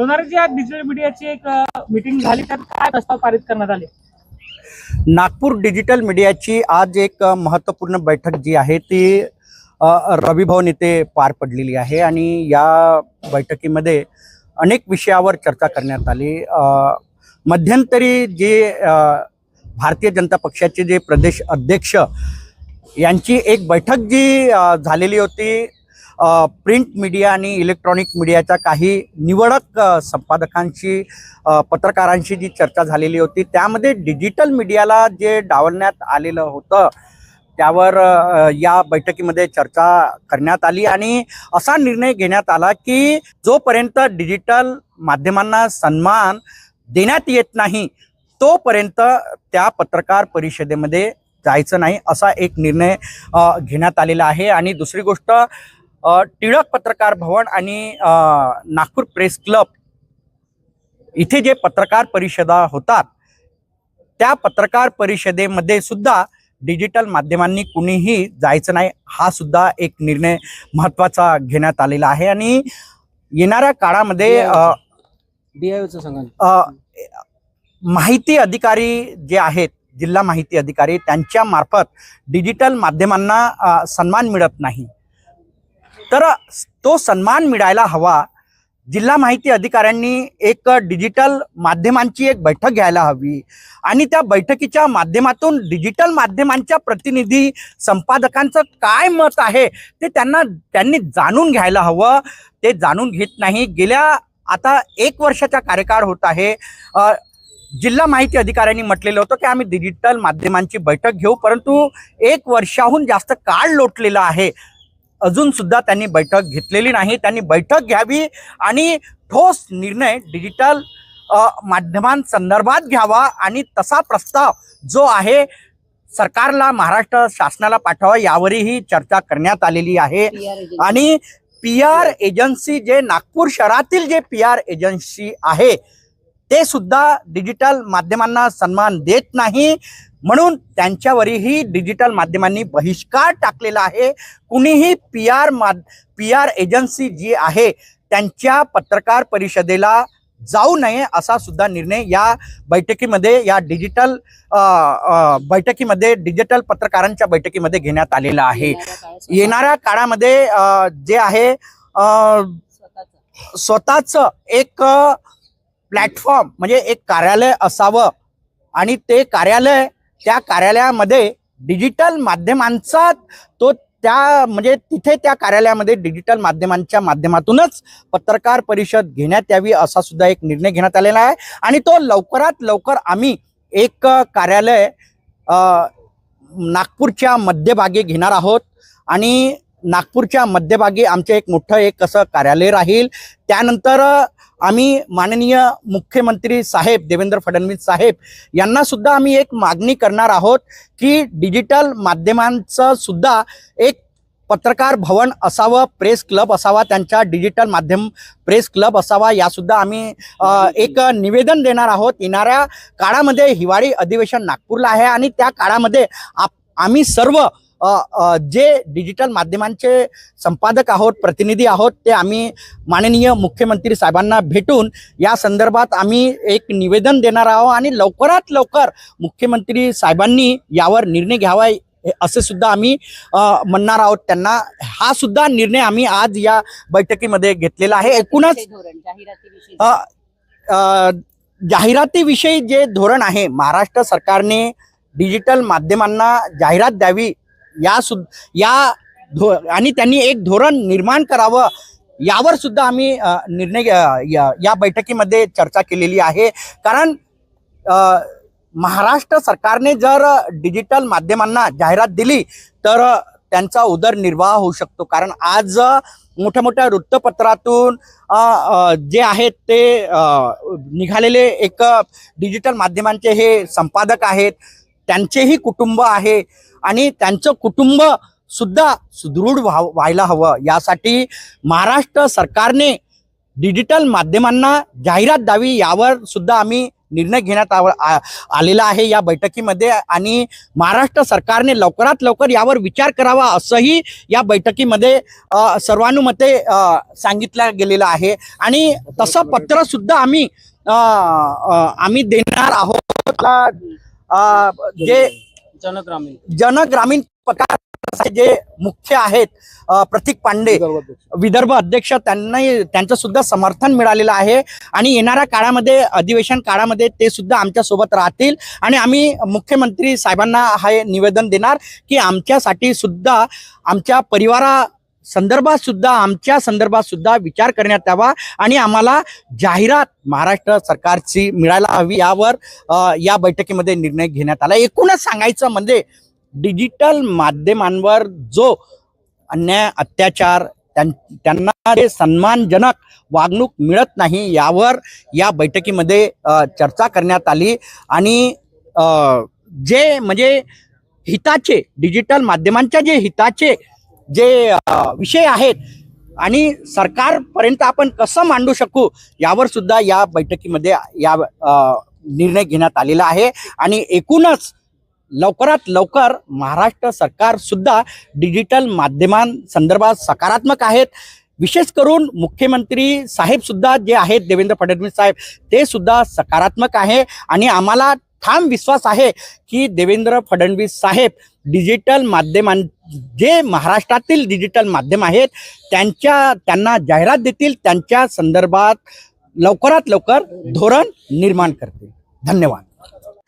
लोणारची आज डिजिटल मीडियाची एक मीटिंग झाली त्यात काय प्रस्ताव पारित करण्यात आले? नागपूर डिजिटल मीडियाची आज एक महत्त्वपूर्ण बैठक जी आहे ती रविभवन येथे पार पडलेली आहे आणि या बैठकीमध्ये अनेक विषयावर चर्चा करण्यात आली. मध्यंतरी जे भारतीय जनता पक्षाचे जे प्रदेश अध्यक्ष यांची एक बैठक जी झालेली होती प्रिंट मीडिया आणि इलेक्ट्रॉनिक मीडियाच्या काही निवडक संपादकांशी पत्रकारांशी जी चर्चा झालेली होती त्यामध्ये डिजिटल मीडियाला जे डावलण्यात आलेलं होतं त्यावर या बैठकीमध्ये चर्चा करण्यात आली आणि असा निर्णय घेण्यात आला की जोपर्यंत डिजिटल माध्यमांना सन्मान देण्यात येत नाही तोपर्यंत त्या पत्रकार परिषदेमध्ये जायचं नाही असा एक निर्णय घेण्यात आलेला आहे. आणि दुसरी गोष्ट टिळक पत्रकार भवन आणि नागपूर प्रेस क्लब इथे जे पत्रकार परिषदा होतात त्या पत्रकार परिषदेमध्ये सुद्धा डिजिटल माध्यमांनी कुणीही जायचं नाही हा सुद्धा एक निर्णय महत्त्वाचा घेण्यात आलेला आहे. आणि येणाऱ्या काळामध्ये माहिती अधिकारी जे आहेत जिल्हा माहिती अधिकारी त्यांच्या मार्फत डिजिटल माध्यमांना सन्मान मिळत नाही. तर तो सन्मान मिळायला हवा. जिल्हा माहिती अधिकाऱ्यांनी एक डिजिटल माध्यमांची एक बैठक घ्यायला हवी. आणि त्या बैठकीच्या माध्यमातून डिजिटल माध्यमांच्या प्रतिनिधी संपादकांचं काय मत आहे ते त्यांना त्यांनी जाणून घ्यायला हवं. ते जाणून घेत नाही. गेल्या आता एक वर्षाचा कार्यकाळ होत आहे. जिल्हा माहिती अधिकाऱ्यांनी म्हटलेलं होतं की आम्ही डिजिटल माध्यमांची बैठक घेऊ परंतु एक वर्षाहून जास्त काळ लोटलेला आहे. अजून सुद्धा त्यांनी बैठक घेतलेली नाही. त्यांनी बैठक घ्यावी आणि ठोस निर्णय डिजिटल माध्यमांसंदर्भात घ्यावा आणि तसा प्रस्ताव जो आहे सरकारला महाराष्ट्र शासनाला पाठवावा यावरही चर्चा करण्यात आलेली आहे. आणि पी आर एजन्सी जे नागपूर शहरातील जे पी आर एजन्सी आहे ते सुद्धा डिजिटल माध्यमांना सन्मान देत नाही. म्हणून त्यांच्यावरही डिजिटल माध्यमांनी बहिष्कार टाकलेला आहे. कुणीही पी आर मा पी आर एजन्सी जी आहे त्यांच्या पत्रकार परिषदेला जाऊ नये असा सुद्धा निर्णय या बैठकीमध्ये या डिजिटल बैठकीमध्ये डिजिटल पत्रकारांच्या बैठकीमध्ये घेण्यात आलेला आहे. येणाऱ्या काळामध्ये जे आहे स्वतःच एक प्लॅटफॉर्म म्हणजे एक कार्यालय असावं आणि ते कार्यालय त्या कार्यालयामध्ये डिजिटल माध्यमांचा तो त्या म्हणजे तिथे त्या कार्यालयामध्ये डिजिटल माध्यमांच्या माध्यमातूनच पत्रकार परिषद घेण्यात यावी असा सुद्धा एक निर्णय घेण्यात आलेला आहे. आणि तो लवकरात लवकर आम्ही एक कार्यालय नागपूरच्या मध्यभागी घेणार आहोत. आणि नागपूरच्या मध्यभागी आमचे एक मोठं एक असं कार्यालय राहील. त्यानंतर आम्ही माननीय मुख्यमंत्री साहेब देवेंद्र फडणवीस साहेब यांना सुद्धा आम्ही एक मागणी करणार आहोत की डिजिटल माध्यमांचं सुद्धा एक पत्रकार भवन असावं प्रेस क्लब असावा त्यांच्या डिजिटल माध्यम प्रेस क्लब असावा यासुद्धा आम्ही एक निवेदन देणार आहोत. येणाऱ्या काळामध्ये हिवाळी अधिवेशन नागपूरला आहे आणि त्या काळामध्ये आप आम्ही सर्व जे डिजिटल माध्यमांचे संपादक आहोत प्रतिनिधी आहोत ते आम्ही माननीय मुख्यमंत्री साहेबांना भेटून या संदर्भात आम्ही एक निवेदन देणार आहोत आणि लवकरात लवकर मुख्यमंत्री साहेबांनी यावर निर्णय घ्यावा हे असे सुद्धा आम्ही म्हणणार आहोत. त्यांना हा सुद्धा निर्णय आम्ही आज या बैठकीमध्ये घेतलेला आहे. एकूणच जाहिरातीविषयी जे धोरण आहे महाराष्ट्र सरकारने डिजिटल माध्यमांना जाहिरात द्यावी या सुद या धो आणि त्यांनी एक धोरण निर्माण करावं यावर सुद्धा आम्ही निर्णय या या बैठकीमध्ये चर्चा केलेली आहे. कारण महाराष्ट्र सरकारने जर डिजिटल माध्यमांना जाहिरात दिली तर त्यांचा उदरनिर्वाह होऊ शकतो. कारण आज मोठ्या मोठ्या वृत्तपत्रातून जे आहेत ते निघालेले एक डिजिटल माध्यमांचे हे संपादक आहेत. त्यांचेही कुटुंब आहे. आणि त्यांचं कुटुंब सुद्धा सुदृढ व्हा व्हायला हवं. यासाठी महाराष्ट्र सरकारने डिजिटल माध्यमांना जाहिरात द्यावी यावर सुद्धा आम्ही निर्णय घेण्यात आव- आ- आलेला आहे या बैठकीमध्ये आणि महाराष्ट्र सरकारने लवकरात लवकर यावर विचार करावा असंही या बैठकीमध्ये सर्वानुमते सांगितलं गेलेलं आहे. आणि तसं पत्र सुद्धा आम्ही आम्ही देणार आहोत. जे जनग्रामीण. जन ग्रामीण पत्रकार जे मुख्य आहेत प्रतीक पांडे विदर्भ अध्यक्ष त्यांनाही त्यांचं सुद्धा समर्थन मिळालेलं आहे आणि येणाऱ्या काळामध्ये अधिवेशन काळामध्ये ते सुद्धा आमच्यासोबत राहतील आणि आम्ही मुख्यमंत्री साहेबांना हे निवेदन देणार की आमच्यासाठी सुद्धा आमच्या परिवारा संदर्भात सुद्धा आमच्या संदर्भात सुद्धा विचार करण्यात यावा आणि आम्हाला जाहिरात महाराष्ट्र सरकारची मिळायला हवी यावर या बैठकीमध्ये निर्णय घेण्यात आला. एकूणच सांगायचं म्हणजे डिजिटल माध्यमांवर जो अन्याय अत्याचार त्यां- त्यांना जे सन्मानजनक वागणूक मिळत नाही यावर या बैठकीमध्ये चर्चा करण्यात आली आणि जे म्हणजे हिताचे डिजिटल माध्यमांच्या जे हिताचे जे विषय आहेत आणि सरकारपर्यंत आपण कसं मांडू शकू यावर सुद्धा या बैठकीमध्ये या निर्णय घेण्यात आलेला आहे. आणि एकूणच लवकरात लवकर महाराष्ट्र सरकार सुद्धा डिजिटल माध्यमांसंदर्भात सकारात्मक आहेत. विशेष करून मुख्यमंत्री साहेब सुद्धा जे आहेत देवेंद्र फडणवीस साहेब ते सुद्धा सकारात्मक आहे. आणि आम्हाला ठाम विश्वास आहे की देवेंद्र फडणवीस साहेब डिजिटल माध्यमां जे महाराष्ट्रातील डिजिटल माध्यम आहेत त्यांच्या त्यांना जाहिरात देतील त्यांच्या संदर्भात लवकरात लवकर धोरण निर्माण करतील. धन्यवाद.